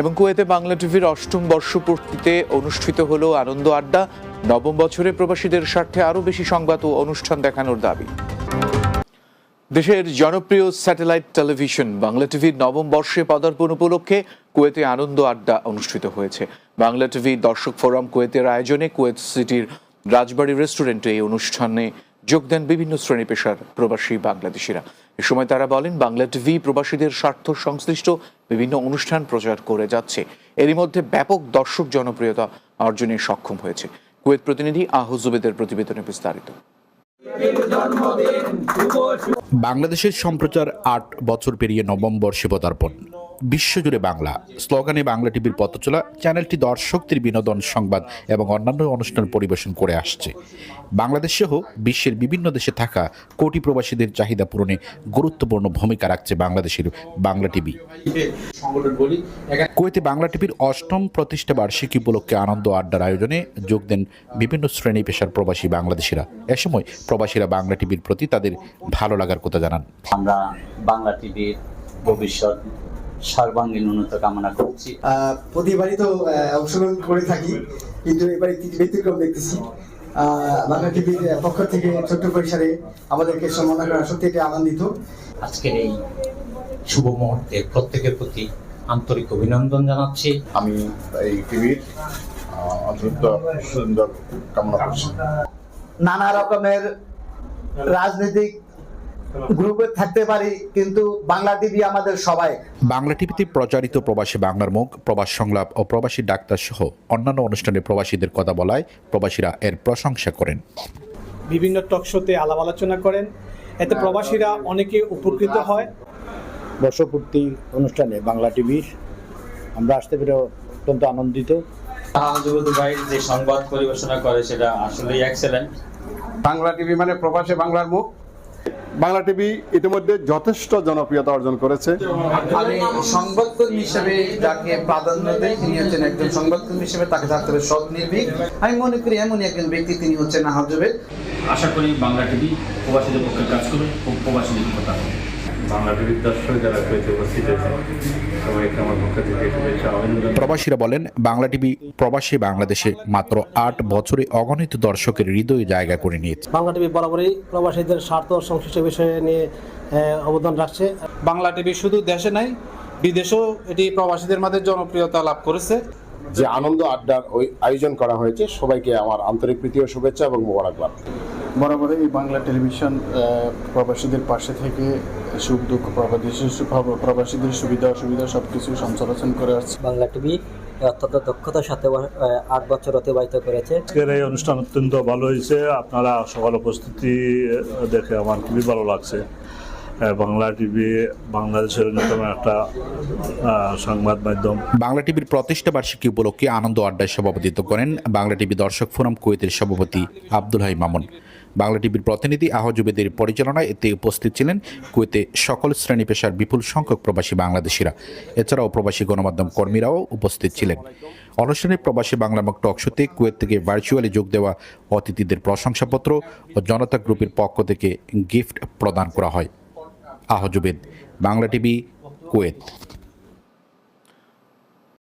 এবং কুয়েতে বাংলা টিভির অষ্টম বর্ষপূর্তিতে অনুষ্ঠিত হলো আনন্দ আড্ডা। নবম বছরে প্রবাসীদের স্বার্থে আরও বেশি সংবাদ ও অনুষ্ঠান দেখানোর দাবি। দেশের জনপ্রিয় স্যাটেলাইট টেলিভিশন বাংলা টিভির নবম বর্ষে পদার্পণ উপলক্ষে কুয়েতে আনন্দ আড্ডা অনুষ্ঠিত হয়েছে। বাংলা টিভি দর্শক ফোরাম কুয়েতের আয়োজনে কুয়েত সিটির রাজবাড়ি রেস্টুরেন্টে এই অনুষ্ঠানে যোগ দেন বিভিন্ন শ্রেণি পেশার প্রবাসী বাংলাদেশিরা। এ সময় তারা বলেন, বাংলা টিভি প্রবাসীদের স্বার্থ সংশ্লিষ্ট বিভিন্ন অনুষ্ঠান প্রচার করে যাচ্ছে। এরই মধ্যে ব্যাপক দর্শক জনপ্রিয়তা অর্জনে সক্ষম হয়েছে। কুয়েত প্রতিনিধি আহজুবেদের প্রতিবেদনে বিস্তারিত। বাংলাদেশের সম্প্রচার আট বছর পেরিয়ে নবম বর্ষে পদার্পণ বিশ্বজুড়ে বাংলা। স্লোগানে বাংলা টিভির পথচলা, চ্যানেলটি দর্শকদের বিনোদন সংবাদ এবং অন্যান্য অনুষ্ঠান পরিবেশন করে আসছে। বাংলাদেশ সহ বিশ্বের বিভিন্ন দেশে থাকা কোটি প্রবাসীদের চাহিদা পূরণে গুরুত্বপূর্ণ ভূমিকা রাখছে বাংলাদেশের বাংলা টিভি। কুয়েতে বাংলা টিভির অষ্টম প্রতিষ্ঠা বার্ষিকী উপলক্ষে আনন্দ আড্ডার আয়োজনে যোগ দেন বিভিন্ন শ্রেণি পেশার প্রবাসী বাংলাদেশিরা। এ সময় প্রবাসীরা বাংলা টিভির প্রতি তাদের ভালো লাগার কথা জানান। আমরা বাংলা টিভির ভবিষ্যৎ সর্বাঙ্গীন উন্নত কামনা করছি। আহ, প্রতিবারই তো অংশগ্রহণ করে থাকি কিন্তু এবার একটু ব্যতিক্রম দেখতেছি। আহ, বাংলা টিভির পক্ষ থেকে ছোট্ট পরিসরে আমাদেরকে সম্মাননা করা সত্যি এটা আনন্দিত। আজকের এই শুভ মুহূর্তে প্রত্যেকের প্রতি আন্তরিক অভিনন্দন জানাচ্ছি। আমি এই টিভির সুন্দর কামনা করছি। নানা রকমের রাজনৈতিক গ্রুপে থাকতে পারি কিন্তু বাংলা টিভি আমাদের সবাই। বাংলা টিভিতে প্রচারিত প্রবাসী বাংলার মুখ প্রবাস সংলাপ ও প্রবাসী ডাক্তার সহ অন্যান্য অনুষ্ঠানে প্রবাসীদের কথা বলায় প্রবাসীরা এর প্রশংসা করেন। বিভিন্ন টকশোতে আলাপ আলোচনা করেন। এতে প্রবাসীরা অনেকে উপকৃত হয়। বর্ষপূর্তি অনুষ্ঠানে বাংলা টিভির আমরা আসতে পেরে অত্যন্ত আনন্দিত। আহমদুল ভাই যে সংবাদ পরিবেশনা করে সেটা আসলেই এক্সেলেন্ট বাংলা টিভি মানে প্রবাসী বাংলার মুখ। বাংলা টিভি ইতিমধ্যে যথেষ্ট জনপ্রিয়তা অর্জন করেছে। আমি সংবাদকর্মী হিসেবে যাকে প্রাধান্য দেয় তিনি হচ্ছেন একজন সংবাদকর্মী হিসেবে তাকে থাকতে হবে সৎ নির্ভীক। আমি মনে করি এমনই একজন ব্যক্তি তিনি হচ্ছেন আশা করি বাংলা টিভি প্রবাসীদের পক্ষে কাজ করবে প্রবাসীদের কথা প্রবাসীরা বলেন বাংলা টিভি প্রবাসী বাংলাদেশে মাত্র আট বছরে অগণিত দর্শকের হৃদয়ে জায়গা করে নিয়েছে। বাংলা টিভি বরাবরই প্রবাসীদের স্বার্থ সংশ্লিষ্ট বিষয়ে নিয়ে অবদান রাখছে। বাংলা টিভি শুধু দেশে নাই বিদেশেও এটি প্রবাসীদের মাঝে জনপ্রিয়তা লাভ করেছে। যে আনন্দ আড্ডার ওই আয়োজন করা হয়েছে সবাইকে আমার আন্তরিক প্রীতি ও শুভেচ্ছা এবং মোবারকবাদ। বরাবরই এই বাংলা টেলিভিশন প্রবাসীদের পাশে থেকে সুখ দুঃখ প্রবাসীদের সুবিধা অসুবিধা সব কিছু সঞ্চালন করে আসছে। বাংলা টিভি অত্যন্ত দক্ষতার সাথে আট বছর অতিবাহিত করেছে। আজকের এই অনুষ্ঠান অত্যন্ত ভালো হয়েছে। আপনারা সকাল উপস্থিতি দেখে আমার খুবই ভালো লাগছে। বাংলা টিভি বাংলাদেশের অন্যতম একটা সংবাদ মাধ্যম। বাংলা টিভির প্রতিষ্ঠা বার্ষিকী উপলক্ষে আনন্দ আড্ডায় সভাপতিত্ব করেন বাংলা টিভি দর্শক ফোরাম কুয়েতের সভাপতি আব্দুল হাই মামুন। বাংলা টিভির প্রতিনিধি আহজুবেদের পরিচালনায় এতে উপস্থিত ছিলেন কুয়েতে সকল শ্রেণি পেশার বিপুল সংখ্যক প্রবাসী বাংলাদেশিরা। এছাড়াও প্রবাসী গণমাধ্যম কর্মীরাও উপস্থিত ছিলেন। অনুষ্ঠানে প্রবাসী বাংলা মুখ টক শোতে কুয়েত থেকে ভার্চুয়ালি যোগ দেওয়া অতিথিদের প্রশংসাপত্র ও জনতা গ্রুপের পক্ষ থেকে গিফট প্রদান করা হয়। আহজুবেদ বাংলা টিভি কুয়েত।